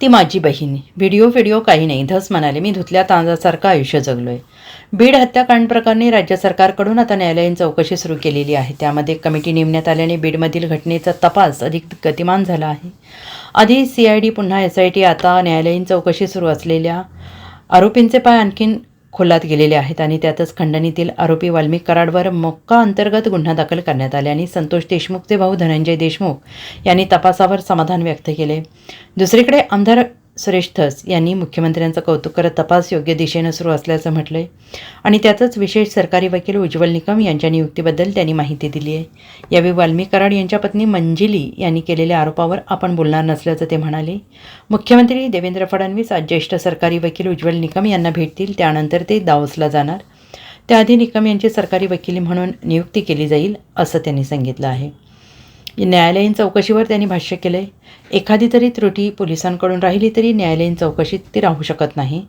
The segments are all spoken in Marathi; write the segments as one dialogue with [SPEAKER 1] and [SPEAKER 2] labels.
[SPEAKER 1] ती माझी बहीण. व्हिडिओ व्हिडिओ काही नाही. धस म्हणाले मी धुतल्या तांजासारखं आयुष्य जगलो आहे बीड हत्याकांड प्रकरणी राज्य सरकारकडून आता न्यायालयीन चौकशी सुरू केलेली आहे. त्यामध्ये कमिटी नेमण्यात आल्याने बीडमधील घटनेचा तपास अधिक गतिमान झाला आहे. आधी सी आय डी पुन्हा एस आय टी आता न्यायालयीन चौकशी सुरू असलेल्या आरोपींचे पाय आणखीन खोलात गेलेले आहेत आणि त्यातच खंडणीतील आरोपी वाल्मिक कराडवर मोक्का अंतर्गत गुन्हा दाखल करण्यात आल्याने संतोष देशमुखचे भाऊ धनंजय देशमुख यांनी तपासावर समाधान व्यक्त केले. दुसरीकडे आमदार सुरेश धस यांनी मुख्यमंत्र्यांचं कौतुक करत तपास योग्य दिशेनं सुरू असल्याचं म्हटलंय. आणि त्यातच विशेष सरकारी वकील उज्ज्वल निकम यांच्या नियुक्तीबद्दल त्यांनी माहिती दिली आहे. यावेळी वाल्मिक कराड यांच्या पत्नी मंजिली यांनी केलेल्या आरोपावर आपण बोलणार नसल्याचं ते म्हणाले. मुख्यमंत्री देवेंद्र फडणवीस आज ज्येष्ठ सरकारी वकील उज्ज्वल निकम यांना भेटतील त्यानंतर ते दावसला जाणार. त्याआधी निकम यांची सरकारी वकिली म्हणून नियुक्ती केली जाईल असं त्यांनी सांगितलं आहे. न्यायालयीन चौकशीवर त्यांनी भाष्य केलं एखादी तरी त्रुटी पोलिसांकडून राहिली तरी न्यायालयीन चौकशीत ती राहू शकत नाही.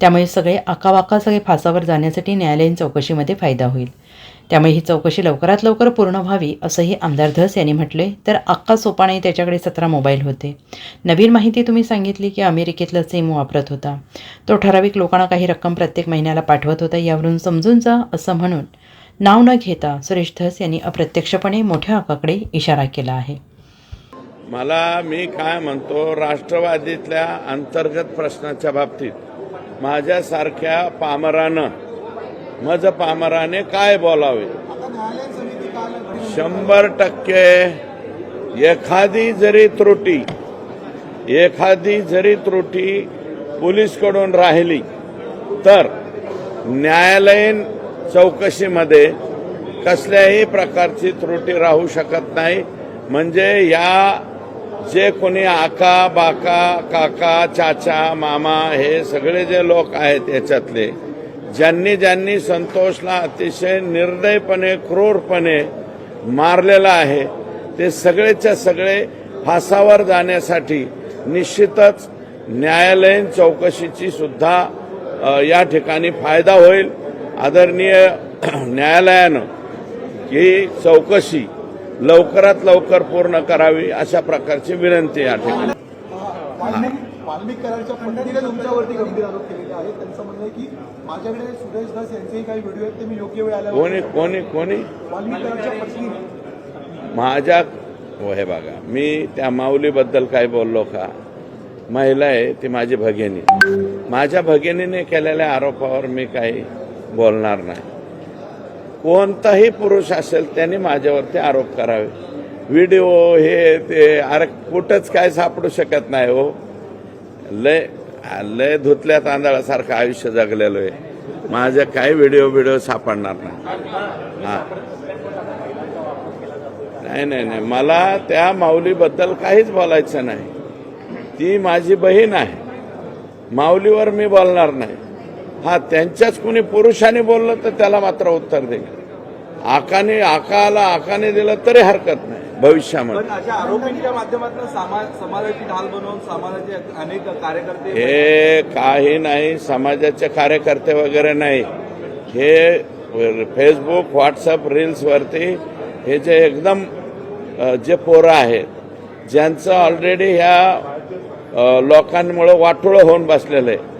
[SPEAKER 1] त्यामुळे सगळे आकावाका सगळे फासावर जाण्यासाठी न्यायालयीन चौकशीमध्ये फायदा होईल. त्यामुळे ही चौकशी लवकरात लवकर पूर्ण व्हावी असंही आमदार धस यांनी म्हटले तर अक्का सोपाने त्याच्याकडे सतरा मोबाईल होते. नवीन माहिती तुम्ही सांगितली की अमेरिकेतला सिम वापरत होता. तो ठराविक लोकांना काही रक्कम प्रत्येक महिन्याला पाठवत होता यावरून समजून जा असं म्हणून नाव न घेता सुरेश धस यांनी अप्रत्यक्षपणे मोठ्या आकाकडे इशारा केला आहे.
[SPEAKER 2] मला मी काय म्हणतो राष्ट्रवादीतल्या अंतर्गत प्रश्नाच्या बाबतीत माझ्यासारख्या पामरानं मज पामराने काय बोलावे? शंभर टक्के एखादी जरी त्रुटी एखादी जरी त्रुटी पोलीसकडून राहिली तर न्यायालयीन चौकशीमध्ये कसल्याही प्रकारची त्रुटी राहू शकत नाही. म्हणजे या जे कोणी आका बाका काका चाचा मामा हे सगळे जे लोक आहेत याच्यातले ज्यांनी ज्यांनी संतोषला अतिशय निर्दयपणे क्रूरपणे मारलेला आहे ते सगळेच्या सगळे फासावर जाण्यासाठी निश्चितच न्यायालयीन चौकशीची सुद्धा या ठिकाणी फायदा होईल. आदरणीय न्यायालयानं ही चौकशी लवकरात लवकर पूर्ण करावी अशा प्रकारची विनंती या ठिकाणी.
[SPEAKER 3] वाल्मिक वाल्मिक कराडच्या पत्नीने तुमच्यावरती गंभीर आरोप केलेले आहेत. त्यांचं म्हणणं आहे की माझ्याकडे सुरेश दास यांचेही काही व्हिडिओ आहेत ते मी योग्य वेळ आल्यावर
[SPEAKER 2] कोणी कोणी? कोणी
[SPEAKER 3] पत्नीने.
[SPEAKER 2] माझ्या हो हे बघा मी त्या माऊलीबद्दल काय बोललो का? महिला आहे ती माझी भगिनी. माझ्या भगिनीने केलेल्या आरोपावर मी काही बोलणार नाही. कोणताही पुरुष असेल त्याने माझ्यावरती आरोप करावे. व्हिडिओ हे ते अरे कुठंच काय सापडू शकत नाही हो. लय लय धुतल्या तांदळासारखं आयुष्य जगलेलो आहे. माझं काही व्हिडिओ व्हिडिओ सापडणार नाही. हां. नाही नाही नाही. मला त्या माऊलीबद्दल काहीच बोलायचं नाही. ती माझी बहीण आहे. माऊलीवर मी बोलणार नाही. हा त्यांच्याच कुणी पुरुषाने बोललं तर त्याला मात्र उत्तर देईल. आकाने आकाला आकाने दिलं तरी हरकत नाही भविष्यामध्ये.
[SPEAKER 4] आरोपींच्या माध्यमातून समाज समाजाची ढाल बनवून समाजाचे अनेक कार्यकर्ते
[SPEAKER 2] हे काही नाही समाजाचे कार्यकर्ते वगैरे नाही. हे फेसबुक व्हॉट्सअप रील्सवरती हे जे एकदम जे पोरं आहेत ज्यांचं ऑलरेडी ह्या लोकांमुळं वाटोळं होऊन बसलेलं आहे.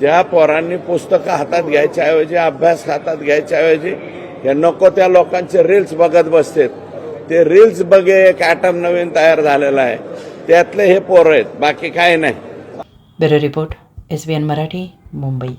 [SPEAKER 2] ज्या पोरांनी पुस्तकं हातात घ्यायच्याऐवजी अभ्यास हातात घ्यायच्याऐवजी हे या नको त्या लोकांचे रील्स बघत बसतात. ते रील्स बघे एक ॲटम नवीन तयार झालेला आहे. त्यातले हे पोरं आहेत बाकी काही नाही.
[SPEAKER 1] Bureau report S B N Marathi Mumbai.